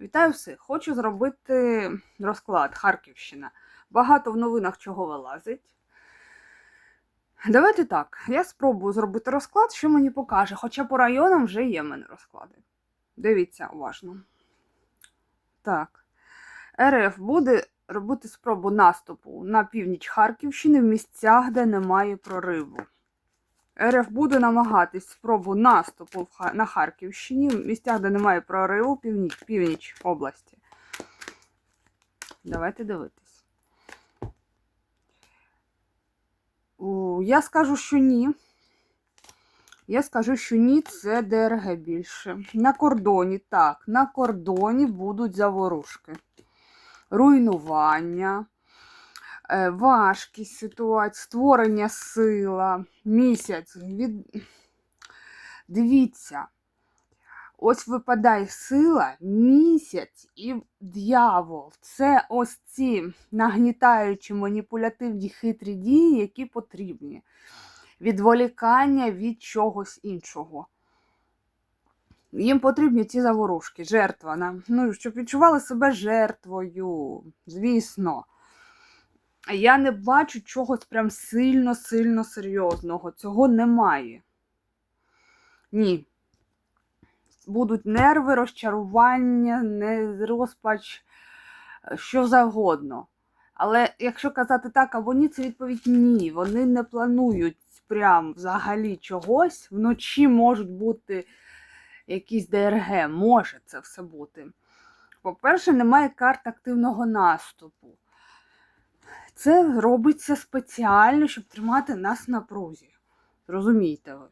Вітаю всіх! Хочу зробити розклад Харківщина. Багато в новинах чого вилазить. Давайте так. Я спробую зробити розклад, що мені покаже. Хоча по районам вже є в мене розклади. Дивіться уважно. Так. РФ буде робити спробу наступу на північ Харківщини в місцях, де немає прориву. РФ буде намагатись спробу наступу на Харківщині, в місцях, де немає прориву, північ, північ області. Давайте дивитись. Я скажу, що ні. Я скажу, що ні, це ДРГ більше. На кордоні, так, на кордоні будуть заворушки. Руйнування, важкість ситуації, створення сила, місяць. Від... Дивіться, ось випадає сила, місяць і дьявол. Це ось ці нагнітаючі маніпулятивні хитрі дії, які потрібні. Відволікання від чогось іншого. Їм потрібні ці заворушки, жертва. Ну, щоб відчували себе жертвою, звісно. Я не бачу чогось прям сильно-сильно серйозного. Цього немає. Ні. Будуть нерви, розчарування, розпач, що завгодно. Але якщо казати так або ні, це відповідь ні. Вони не планують прям взагалі чогось. Вночі можуть бути якісь ДРГ, може це все бути. По-перше, немає карт активного наступу. Це робиться спеціально, щоб тримати нас на прузі. Розумієте ви?